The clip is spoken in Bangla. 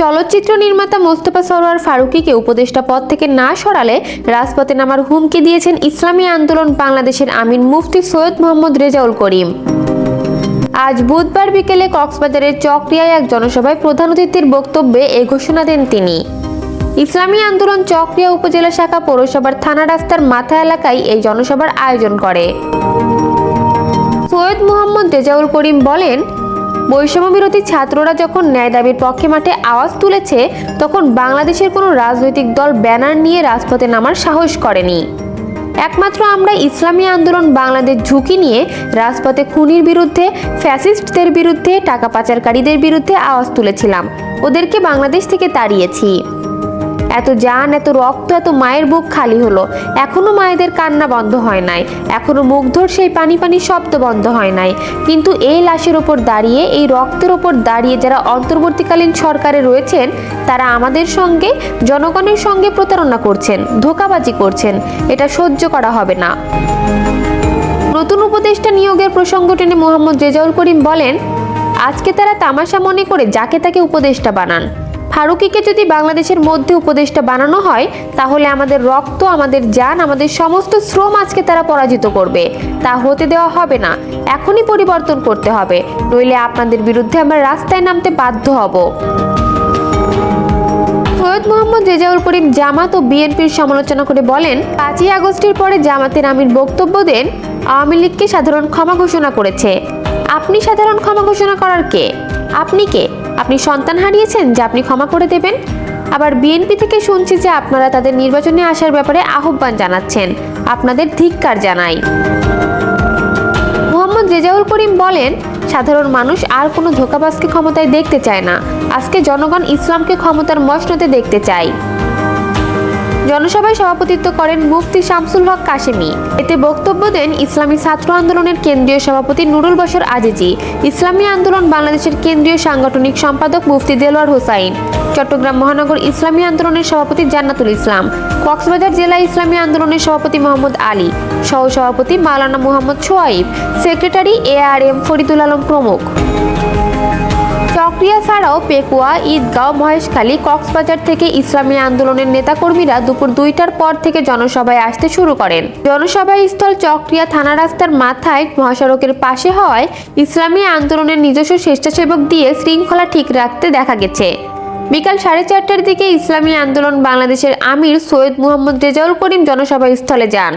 চলচ্চিত্র নির্মাতা মোস্তফা সরোয়ার ফারুকীকে উপদেষ্টা পদ থেকে না সরালে রাজপথে নামার হুমকি দিয়েছেন ইসলামী আন্দোলন বাংলাদেশের আমিন মুফতি সৈয়দ মোহাম্মদ রেজাউল করিম। আজ বুধবার বিকেলে কক্সবাজারের চকরিয়ায় এক জনসভায় প্রধান অতিথির বক্তব্যে এ ঘোষণা দেন তিনি। ইসলামী আন্দোলন চকরিয়া উপজেলা শাখা পৌরসভার থানা রাস্তার মাথা এলাকায় এই জনসভার আয়োজন করে। সৈয়দ মোহাম্মদ রেজাউল করিম বলেন বৈষম্য বিরোধী ছাত্ররা যখন ন্যায় দাবির পক্ষে মাঠে আওয়াজ তুলেছে, তখন বাংলাদেশের কোনো রাজনৈতিক দল ব্যানার নিয়ে রাজপথে নামার সাহস করেনি। একমাত্র আমরা ইসলামী আন্দোলন বাংলাদেশ ঝুঁকি নিয়ে রাজপথে খুনির বিরুদ্ধে, ফ্যাসিস্টদের বিরুদ্ধে, টাকা পাচারকারীদের বিরুদ্ধে আওয়াজ তুলেছিলাম। ওদেরকে বাংলাদেশ থেকে তাড়িয়েছি। এত জান, এত রক্ত, এত মায়ের বুক খালি হলো। এখনও মায়েদের কান্না বন্ধ হয় নাই। এখনও মুগ্ধর সেই পানি পানি শব্দ বন্ধ হয় নাই। কিন্তু এই লাশের ওপর দাঁড়িয়ে, এই রক্তের ওপর দাঁড়িয়ে যারা অন্তর্বর্তীকালীন সরকারে রয়েছেন, তারা আমাদের সঙ্গে, জনগণের সঙ্গে প্রতারণা করছেন, ধোকাবাজি করছেন। এটা সহ্য করা হবে না। নতুন উপদেষ্টা নিয়োগের প্রসঙ্গ টেনে মোহাম্মদ রেজাউল করিম বলেন, আজকে তারা তামাশা মনে করে যাকে তাকে উপদেষ্টা বানান। ফারুকিকে যদি বাংলাদেশের মধ্যে উপদেষ্টা বানানো হয়, তাহলে আমাদের রক্ত, আমাদের যান আমাদের সমস্ত শ্রম আজকে তারা পরাজিত করবে। তা হতে দেওয়া হবে না। এখনই পরিবর্তন করতে হবে। নইলে আপনাদের বিরুদ্ধে আমরা রাস্তায় নামতে বাধ্য হব। সৈয়দ মোহাম্মদ রেজাউল করিম জামাত ও বিএনপির সমালোচনা করে বলেন, পাঁচই আগস্টের পরে জামাতের আমির বক্তব্য দেন, আওয়ামী লীগকে সাধারণ ক্ষমা ঘোষণা করেছে। আপনি সাধারণ ক্ষমা ঘোষণা করার কে? আপনি কে? আপনি সন্তান হারিয়েছেন যে আপনি ক্ষমা করে দেবেন। আবার বিএনপি থেকে শুনছি যে আপনারা তাদের নির্বাচনে আসার ব্যাপারে আহ্বান জানাচ্ছেন। আপনাদের ধিক্কার জানাই। মোহাম্মদ রেজাউল করিম বলেন, সাধারণ মানুষ আর কোনো ধোকাবাজকে ক্ষমতায় দেখতে চায় না। আজকে জনগণ ইসলামকে ক্ষমতার মশনতে দেখতে চায়। জনসভায় সভাপতিত্ব করেন মুফতি শামসুল হক কাশেমি। এতে বক্তব্য দেন ইসলামী ছাত্র আন্দোলনের কেন্দ্রীয় সভাপতি নুরুল বশর আজিজি, ইসলামী আন্দোলন বাংলাদেশের কেন্দ্রীয় সাংগঠনিক সম্পাদক মুফতি দেলোয়ার হোসাইন, চট্টগ্রাম মহানগর ইসলামী আন্দোলনের সভাপতি জান্নাতুল ইসলাম, কক্সবাজার জেলা ইসলামী আন্দোলনের সভাপতি মোহাম্মদ আলী সহ সভাপতি Maulana Mohammad Shoaib, secretary A R M Faridul Alam প্রমুখ। চকরিয়া ছাড়াও পেকুয়া, ঈদগাঁও, মহেশখালী, কক্সবাজার থেকে ইসলামী আন্দোলনের নেতাকর্মীরা দুপুর দুইটার পর থেকে জনসভায় আসতে শুরু করেন। জনসভা স্থল চকরিয়া থানা রাস্তার মাথায় মহাসড়কের পাশে হওয়ায় ইসলামী আন্দোলনের নিজস্ব স্বেচ্ছাসেবক দিয়ে শৃঙ্খলা ঠিক রাখতে দেখা গেছে। বিকাল সাড়ে চারটার দিকে ইসলামী আন্দোলন বাংলাদেশের আমির সৈয়দ মুহাম্মদ রেজাউল করিম জনসভা স্থলে যান।